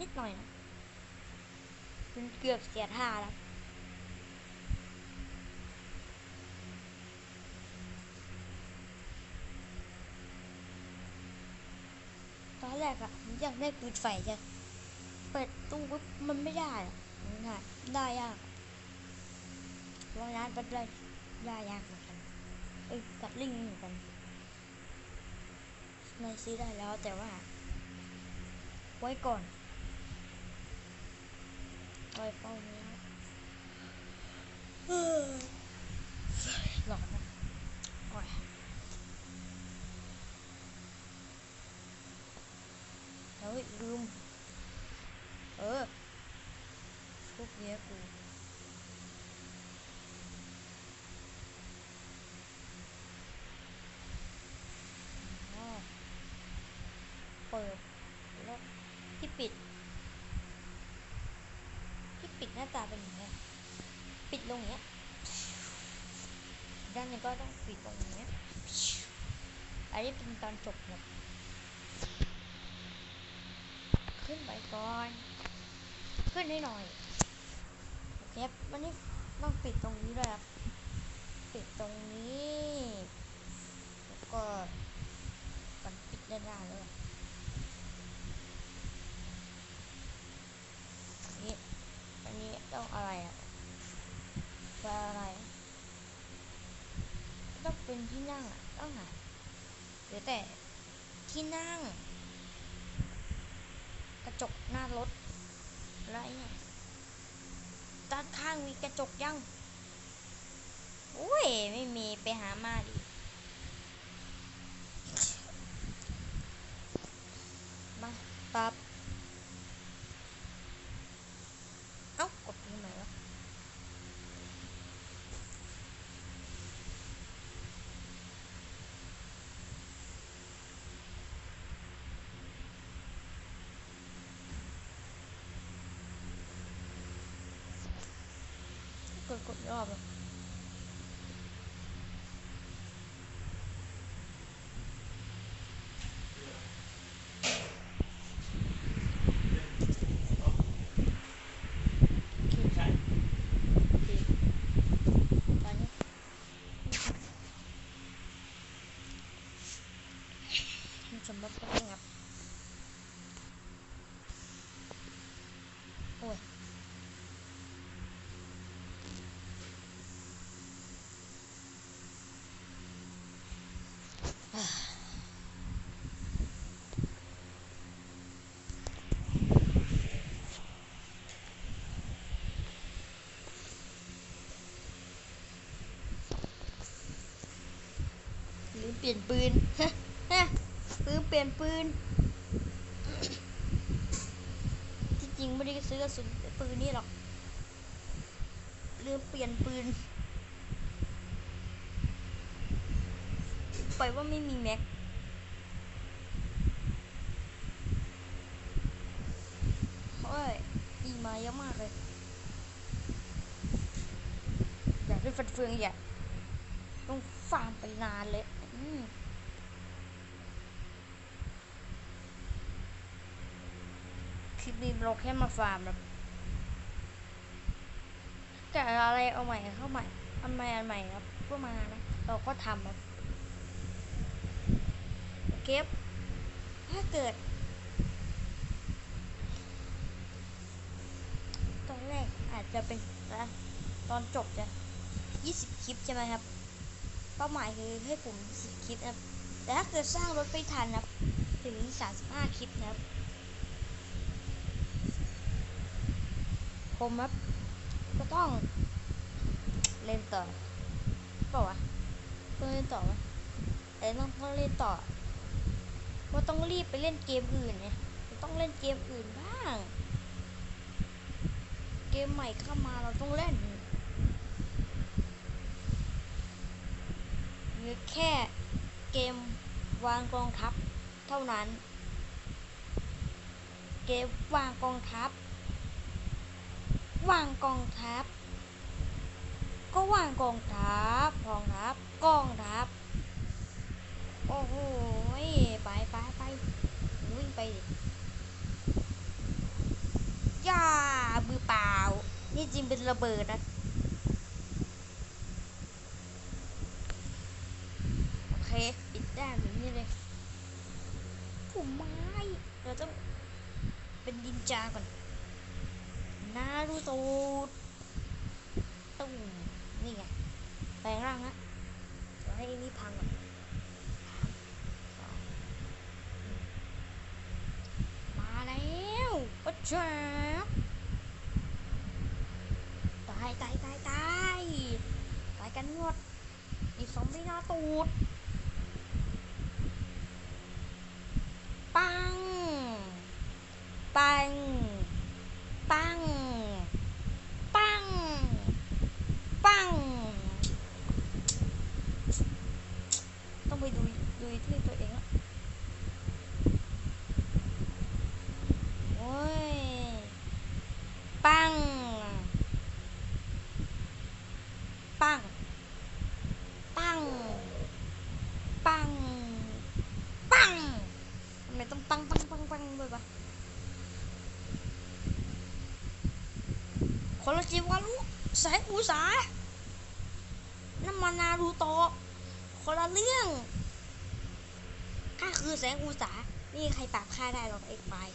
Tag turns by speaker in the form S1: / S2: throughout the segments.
S1: นิดหน่อยนะมันเกือบเสียท่าแล้วตอนแรกอะผมอยากได้ปืนไฟจะเปิดตู้ปุ๊บมันไม่ได้อะมันหาได้ยากร้อยล้านก็ได้ได้ยากเหมือนกันเอ้ยกัดลิงเหมือนกันในซื้อได้แล้วแต่ว่า ไว้ก่อน ไว้เป้านี้ยหลอนนะโอ้ยเฮ้ยลืมเออพวกเนี้ยกูเปิดแล้วที่ปิด น้าตาเป็นอย่างเงี้ย ปิดลงอย่างเงี้ย ด้านนี้ก็ต้องปิดตรงอย่างเงี้ย อันนี้เป็นตอนจบครับขึ้นไปก่อน ขึ้นให้หน่อยโอเคครับวันนี้ต้องปิดตรงนี้ด้วยครับ ปิดตรงนี้ แล้วก็มันปิดได้านเลยอันนี้ อันนี้ ต้องอะไรอะจะอะไร ต้องเป็นที่นั่งอะต้องหาหรือแต่ที่นั่ง กระจกหน้ารถอะไรเนี่ยด้านข้างมีกระจกยังโอ้ย ไม่มีไปหามาดิมาปับเอ้ากดตรงไหนวะ กดกดรอบเลยตอนนี้สำหรับก็งับโอ้ย หรือเป ลี่ยนปืนฮะฮะปืนเปลี่ยนปืน ที่จริงไม่ได้ซื้อกระสุนปืนนี่หรอกลืมเปลี่ยนปืนไปว่าไม่มีแม็กเฮ้ยอีมาเยอะมากเลย อยากได้ฟันเฟืองอยากต้องฟาร์มไปนานเลย คลิปนี้เราแค่มาฟาร์มแบบแต่อะไรเอาใหม่เข้าใหม่อันใหม่อันใหม่ครับก็มานะ เราก็ทำครับโอเคครับถ้าเกิดตอนแรกอาจจะเป็นตอนจบจะ 20 คลิปใช่ไหมครับ เป้าหมายคือให้ผม10คลิปนะครับแต่ถ้าเกิดสร้างรถไปทันนะครับถึง35คลิปนะครับ ผมครับก็ต้องเล่นต่อเปล่าวะต้องเล่นต่อวะแต่ต้องต้องเล่นต่อว่าต้องรีบไปเล่นเกมอื่นเนี่ยต้องเล่นเกมอื่นบ้าง เกมใหม่เข้ามาเราต้องเล่นือแค่เกมวางกองทัพเท่านั้น เกมวางกองทัพ วางกองทัพ ก็วางกองทัพกองทัพกองทัพ โอ้โหไปไปไปวิ่งไปย่าบือเปล่า นี่จริงเป็นระเบิดนะ ผมไม้ เราต้องเป็นดินจาก่อน นารูโตดตุ้มนี่ไง แปลงร่างนะเราให้นี่พังก่อนมาแล้วก็แจ๊บตายตายตายตายตายกันหมดอีกสองไม่น่าตูด ปัง ปัง ปัง ปัง ปัง ต้องไปดูดูที่ตัวเองอะโอ้ย ปัง ปัง ปัง ปัง ปัง ทำไมต้องปังปังปังปังด้วยปะ คนลจีวารุแสงอุตสาน้ำมันนารูโตะคนละเรื่องข้าคือแสงอุตสาไม่ใครปราบข้าได้หรอกไอ้ควาย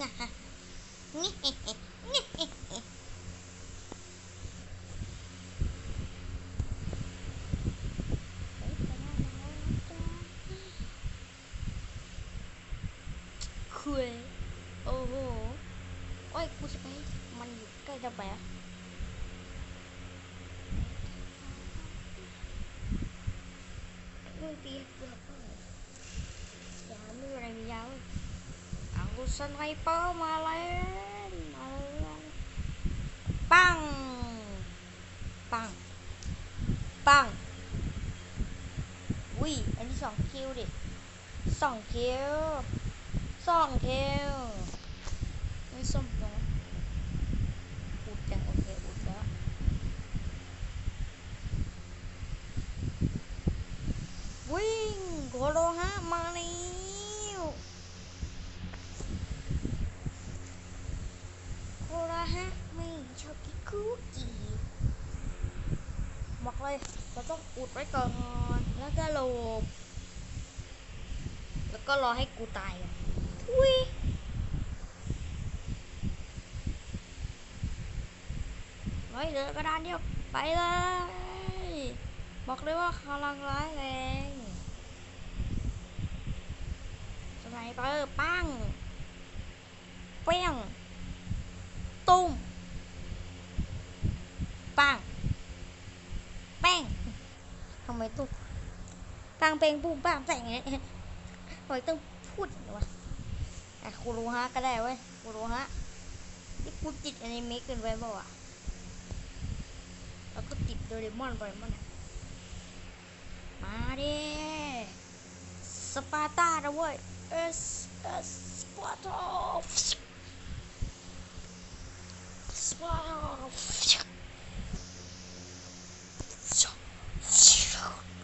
S1: งะฮะงี้เฮ้เฮ้งี้เฮ้เฮ้เฮ้ยไปนะจ๊ะคุยโอ้โห โอ้ยกูจะไปมันอยู่ใกล้จะไปอะมึงตีกูหรอกอย่าไม่อะไรมียาวเอา สไนเปอร์มาเลยมาเลยปัง ปัง ปังอุ้ยอันนี้สองคิวดิสองคิวสองเทลไม่ส้มนะอุดจังโอเคอุดแล้ววิ่งโกโลฮะมาแล้วโกโล ฮะ ไม่ชอบกินคุกกี้บอกเลย เราต้องอุดไว้ก่อน แล้วก็หลบ แล้วก็รอให้กูตายทุยไว้เหลือกระดานเดียว ไปเลย บอกเลยว่าพลังร้ายแรงสไนเปอร์ปั้งเปี้ยง ตุ้มปังแป้งทำไมตุ้มปังเปงปุ้มปังแต่งอย่างเงี้ยทำไมต้องพูดด้วะอะคูรูฮะก็ได้เว้ยคูรูฮะที่กูติดอนิเมะเกินไปเปล่าวะแล้วก็ติดโดเรมอนไปมันมาดิสปาร์ตานะเว้ยเอสเอสสปาร์ตาสปาร์ตา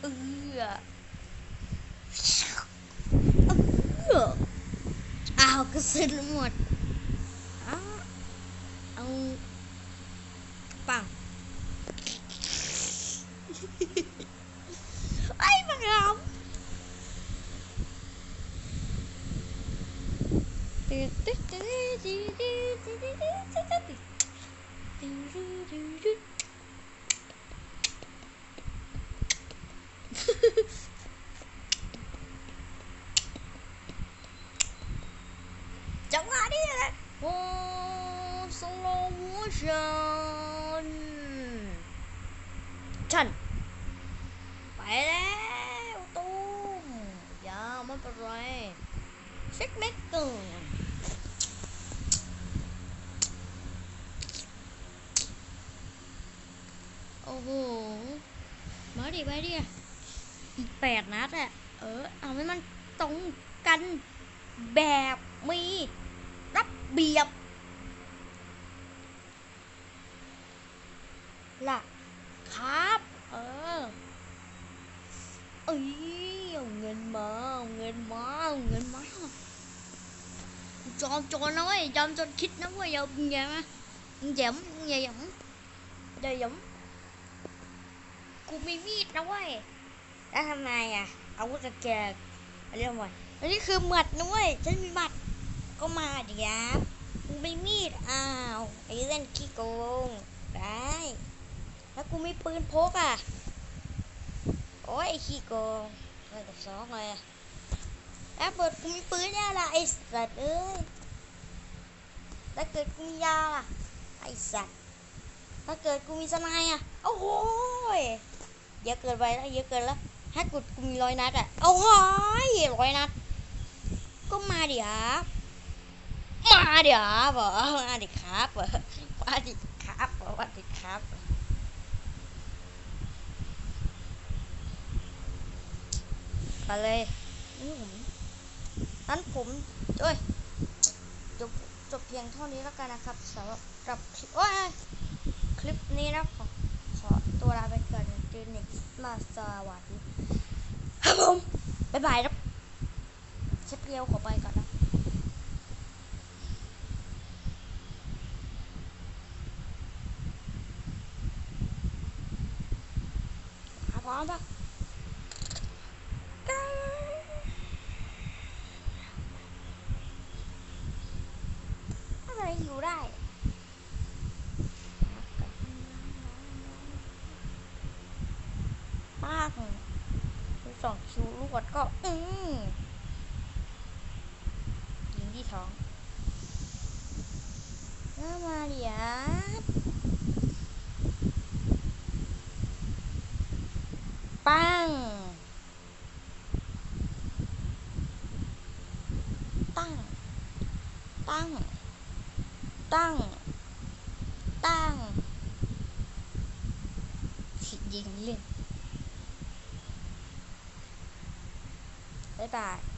S1: เออเออ อ้าวกระสุนหมดอ้าวเอาปังไอ้บั ไม่เป็นไรเช็คเม็กเกอร์โอ้โห มาดิไปดิอีกแปดนัดอะเออ เอาให้มันตรงกันแบบมีรับเบียบล่ะครับ เออเอ้ย เอาเงินมาเอาเงินมาเอาเงินมาจอมโจรนะเว้ยจอมโจรคิดนะเว้ยอย่าอย่ามาอย่าอย่าอย่าเดี๋ยวกูมีมีดนะเว้ยแล้วทำไมอะอาวุธกับแกเรียกว่าอันนี้คือหมัดนะเว้ยฉันมีหมัดก็มาดิครับกูมีมีดอ้าวไอ้เล่นขี้โกงได้แล้วกูมีปืนพกอะโอ้ยขี้โกง เล่นกับสองเลยแล้วเปิดกูมีปืนเนี่ยล่ะไอ้สัตว์เอ้ยถ้าเกิดกูมียาล่ะไอ้สัตว์ถ้าเกิดกูมีสไนด์อะโอ้โหยเยอะเกินไปแล้วเยอะเกินแล้วถ้ากิดกูมีร้อยนัดอะเอาหอยร้อยนัดก็มาดิครับมาดิครับเหรอมาดิครับเหรอมาดิครับเหรอมาดิครับ ไปเลยนี่ผมนั้นผมเอ้ยจบจบเพียงเท่านี้แล้วกันนะครับสำหรับคลิปโอ้ยคลิปนี้นะขอขอตัวลาไปก่อนเจอเน็กมาสวัสดีครับผมบ๊ายบายครับเชฟเรียวขอไปก่อนนะอะพร้อมปะอะไรอยู่ได้ ปากดูส องคิวลูกวัดก็ อืมยิงที่ท้องแล้วมาเดี๋ยวปัง ตั้ง ตั้ง ตั้ง ตั้งสิ ยิง